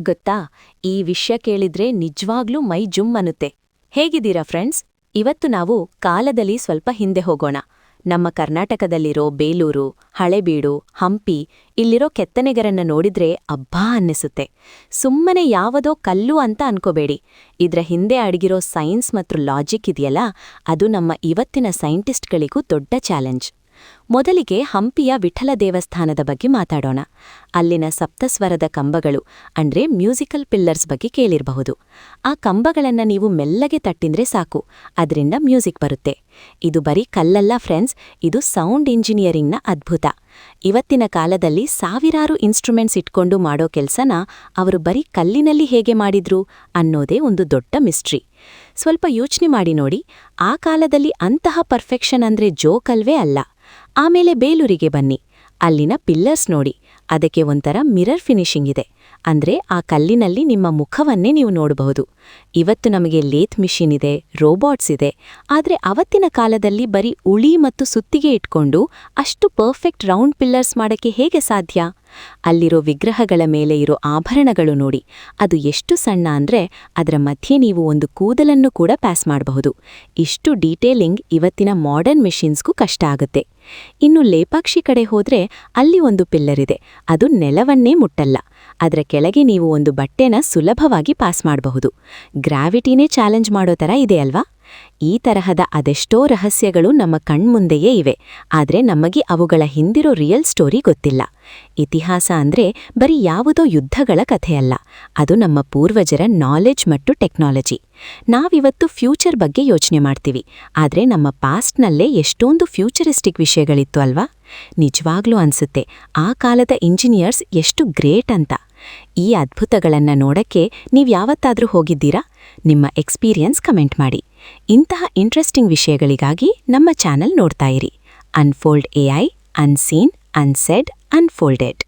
ಗೊತ್ತಾ? ಈ ವಿಷಯ ಕೇಳಿದ್ರೆ ನಿಜ್ವಾಗ್ಲೂ ಮೈ ಜುಮ್ ಅನ್ನುತ್ತೆ. ಹೇಗಿದ್ದೀರಾ ಫ್ರೆಂಡ್ಸ್? ಇವತ್ತು ನಾವು ಕಾಲದಲ್ಲಿ ಸ್ವಲ್ಪ ಹಿಂದೆ ಹೋಗೋಣ. ನಮ್ಮ ಕರ್ನಾಟಕದಲ್ಲಿರೋ ಬೇಲೂರು, ಹಳೆಬೀಡು, ಹಂಪಿ ಇಲ್ಲಿರೋ ಕೆತ್ತನೆಗರನ್ನ ನೋಡಿದ್ರೆ ಅಬ್ಬಾ ಅನ್ನಿಸುತ್ತೆ. ಸುಮ್ಮನೆ ಯಾವುದೋ ಕಲ್ಲು ಅಂತ ಅನ್ಕೋಬೇಡಿ. ಇದ್ರ ಹಿಂದೆ ಅಡಗಿರೋ ಸೈನ್ಸ್ ಮತ್ತು ಲಾಜಿಕ್ ಇದೆಯಲ್ಲ, ಅದು ನಮ್ಮ ಇವತ್ತಿನ ಸೈಂಟಿಸ್ಟ್ಗಳಿಗೂ ದೊಡ್ಡ ಚಾಲೆಂಜ್. ಮೊದಲಿಗೆ ಹಂಪಿಯ ವಿಠಲ ದೇವಸ್ಥಾನದ ಬಗ್ಗೆ ಮಾತಾಡೋಣ. ಅಲ್ಲಿನ ಸಪ್ತಸ್ವರದ ಕಂಬಗಳು, ಅಂದ್ರೆ ಮ್ಯೂಸಿಕಲ್ ಪಿಲ್ಲರ್ಸ್ ಬಗ್ಗೆ ಕೇಳಿರಬಹುದು. ಆ ಕಂಬಗಳನ್ನ ನೀವು ಮೆಲ್ಲಗೆ ತಟ್ಟಿದ್ರೆ ಸಾಕು, ಅದರಿಂದ ಮ್ಯೂಸಿಕ್ ಬರುತ್ತೆ. ಇದು ಬರೀ ಕಲ್ಲಲ್ಲ ಫ್ರೆಂಡ್ಸ್, ಇದು ಸೌಂಡ್ ಇಂಜಿನಿಯರಿಂಗ್ನ ಅದ್ಭುತ. ಇವತ್ತಿನ ಕಾಲದಲ್ಲಿ ಸಾವಿರಾರು ಇನ್ಸ್ಟ್ರುಮೆಂಟ್ಸ್ ಇಟ್ಕೊಂಡು ಮಾಡೋ ಕೆಲ್ಸನ ಅವರು ಬರೀ ಕಲ್ಲಿನಲ್ಲಿ ಹೇಗೆ ಮಾಡಿದ್ರು ಅನ್ನೋದೇ ಒಂದು ದೊಡ್ಡ ಮಿಸ್ಟ್ರಿ. ಸ್ವಲ್ಪ ಯೋಚನೆ ಮಾಡಿ ನೋಡಿ. ಆ ಕಾಲದಲ್ಲಿ ಅಂತಹ ಪರ್ಫೆಕ್ಷನ್ ಅಂದ್ರೆ ಜೋಕಲ್ವೇ ಅಲ್ಲ. ಆಮೇಲೆ ಬೇಲೂರಿಗೆ ಬನ್ನಿ. ಅಲ್ಲಿನ ಪಿಲ್ಲರ್ಸ್ ನೋಡಿ. ಅದಕ್ಕೆ ಒಂಥರ ಮಿರರ್ ಫಿನಿಶಿಂಗ್ ಇದೆ. ಅಂದ್ರೆ ಆ ಕಲ್ಲಿನಲ್ಲಿ ನಿಮ್ಮ ಮುಖವನ್ನೇ ನೀವು ನೋಡಬಹುದು. ಇವತ್ತು ನಮಗೆ ಲೇತ್ ಮಿಷಿನ್ ಇದೆ ರೋಬೋಟ್ಸ್ ಇದೆ. ಆದ್ರೆ ಅವತ್ತಿನ ಕಾಲದಲ್ಲಿ ಬರೀ ಉಳಿ ಮತ್ತು ಸುತ್ತಿಗೆ ಇಟ್ಕೊಂಡು ಅಷ್ಟು ಪರ್ಫೆಕ್ಟ್ ರೌಂಡ್ ಪಿಲ್ಲರ್ಸ್ ಮಾಡಕ್ಕೆ ಹೇಗೆ ಸಾಧ್ಯ? ಅಲ್ಲಿರೋ ವಿಗ್ರಹಗಳ ಮೇಲೆ ಇರೋ ಆಭರಣಗಳು ನೋಡಿ. ಅದು ಎಷ್ಟು ಸಣ್ಣ ಅಂದ್ರೆ ಅದರ ಮಧ್ಯೆ ನೀವು ಒಂದು ಕೂದಲನ್ನು ಕೂಡ ಪ್ಯಾಸ್ ಮಾಡಬಹುದು. ಇಷ್ಟು ಡೀಟೇಲಿಂಗ್ ಇವತ್ತಿನ ಮಾಡರ್ನ್ ಮೆಷಿನ್ಸ್ಗೂ ಕಷ್ಟ ಆಗುತ್ತೆ. ಇನ್ನು ಲೇಪಾಕ್ಷಿ ಕಡೆ ಹೋದ್ರೆ ಅಲ್ಲಿ ಒಂದು ಪಿಲ್ಲರ್ ಇದೆ. ಅದು ನೆಲವನ್ನೇ ಮುಟ್ಟಲ್ಲ. ಅದರ ಕೆಳಗೆ ನೀವು ಒಂದು ಬಟ್ಟೆನ ಸುಲಭವಾಗಿ ಪಾಸ್ ಮಾಡಬಹುದು. ಗ್ರಾವಿಟಿನೇ ಚಾಲೆಂಜ್ ಮಾಡೋ ಥರ ಇದೆ ಅಲ್ವಾ? ಈ ತರಹದ ಅದೆಷ್ಟೋ ರಹಸ್ಯಗಳು ನಮ್ಮ ಕಣ್ಮುಂದೆಯೇ ಇವೆ, ಆದರೆ ನಮಗೆ ಅವುಗಳ ಹಿಂದಿರೋ ರಿಯಲ್ ಸ್ಟೋರಿ ಗೊತ್ತಿಲ್ಲ. ಇತಿಹಾಸ ಅಂದ್ರೆ ಬರೀ ಯಾವುದೋ ಯುದ್ಧಗಳ ಕಥೆಯಲ್ಲ, ಅದು ನಮ್ಮ ಪೂರ್ವಜರ ನಾಲೆಜ್ ಮತ್ತು ಟೆಕ್ನಾಲಜಿ ನಾವಿವತ್ತು ಫ್ಯೂಚರ್ ಬಗ್ಗೆ ಯೋಚನೆ ಮಾಡ್ತೀವಿ, ಆದರೆ ನಮ್ಮ ಪಾಸ್ಟ್ನಲ್ಲೇ ಎಷ್ಟೊಂದು ಫ್ಯೂಚರಿಸ್ಟಿಕ್ ವಿಷಯಗಳಿತ್ತು ಅಲ್ವಾ? ನಿಜವಾಗ್ಲೂ ಅನ್ಸುತ್ತೆ, ಆ ಕಾಲದ ಇಂಜಿನಿಯರ್ಸ್ ಎಷ್ಟು ಗ್ರೇಟ್ ಅಂತ. ಈ ಅದ್ಭುತಗಳನ್ನ ನೋಡಕ್ಕೆ ನೀವು ಯಾವತ್ತಾದರೂ ಹೋಗಿದ್ದೀರಾ? ನಿಮ್ಮ ಎಕ್ಸ್ಪೀರಿಯನ್ಸ್ ಕಮೆಂಟ್ ಮಾಡಿ. ಇಂತಹ ಇಂಟ್ರೆಸ್ಟಿಂಗ್ ವಿಷಯಗಳಿಗಾಗಿ ನಮ್ಮ ಚಾನೆಲ್ ನೋಡ್ತಾ ಇರಿ. Unfold AI unseen unsaid unfolded